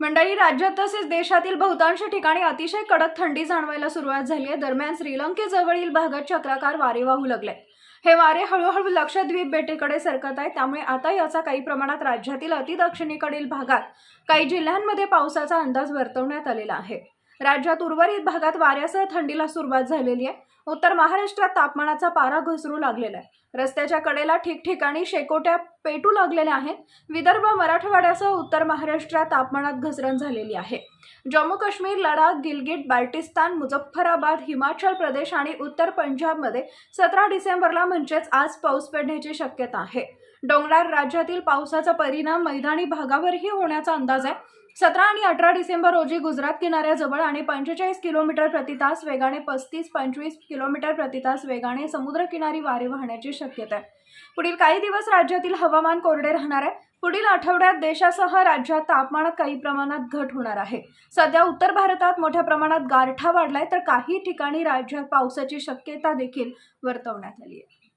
मंडळी राज्यात तसेच देशातील बहुतांश ठिकाणी अतिशय कडक थंडी जाणवायला सुरुवात झाली आहे. दरम्यान श्रीलंकेजवळील भागात चक्राकार वारे वाहू लागले. हे वारे हळूहळू लक्षद्वीप बेटेकडे सरकत आहे त्यामुळे आता याचा काही प्रमाणात राज्यातील अतिदक्षिणेकडील भागात काही जिल्ह्यांमध्ये पावसाचा अंदाज वर्तवण्यात आलेला आहे. राज्यात उर्वरित भागात वाऱ्यासह थंडीला सुरुवात झालेली आहे. उत्तर महाराष्ट्रात तापमानाचा पारा घसरू लागलेला आहे. रस्त्याच्या कडेला ठिकठिकाणी शेकोट्या पेटू लागलेल्या आहेत. विदर्भ मराठवाड्यासह उत्तर महाराष्ट्रात तापमानात घसरण झालेली आहे. जम्मू काश्मीर लडाख गिलगिट बाल्टिस्तान मुझफ्फराबाद हिमाचल प्रदेश आणि उत्तर पंजाबमध्ये सतरा डिसेंबरला म्हणजेच आज पाऊस पडण्याची शक्यता आहे. डोंगराळ राज्यातील पावसाचा परिणाम मैदानी भागावरही होण्याचा अंदाज आहे. सतरा आणि अठरा डिसेंबर रोजी गुजरात किनाऱ्याजवळ आणि पंचेचाळीस किलोमीटर प्रति तास वेगाने पस्तीस पंचवीस किलोमीटर प्रति तास वेगाने समुद्रकिनारी वारे वाहण्याची शक्यता आहे. पुढील काही दिवस राज्यातील हवामान कोरडे राहणार आहे. पुढील आठवड्यात देशासह राज्यात तापमानात काही प्रमाणात घट होणार आहे. सध्या उत्तर भारतात मोठ्या प्रमाणात गारठा वाढलाय तर काही ठिकाणी राज्यात पावसाची शक्यता देखील वर्तवण्यात आली आहे.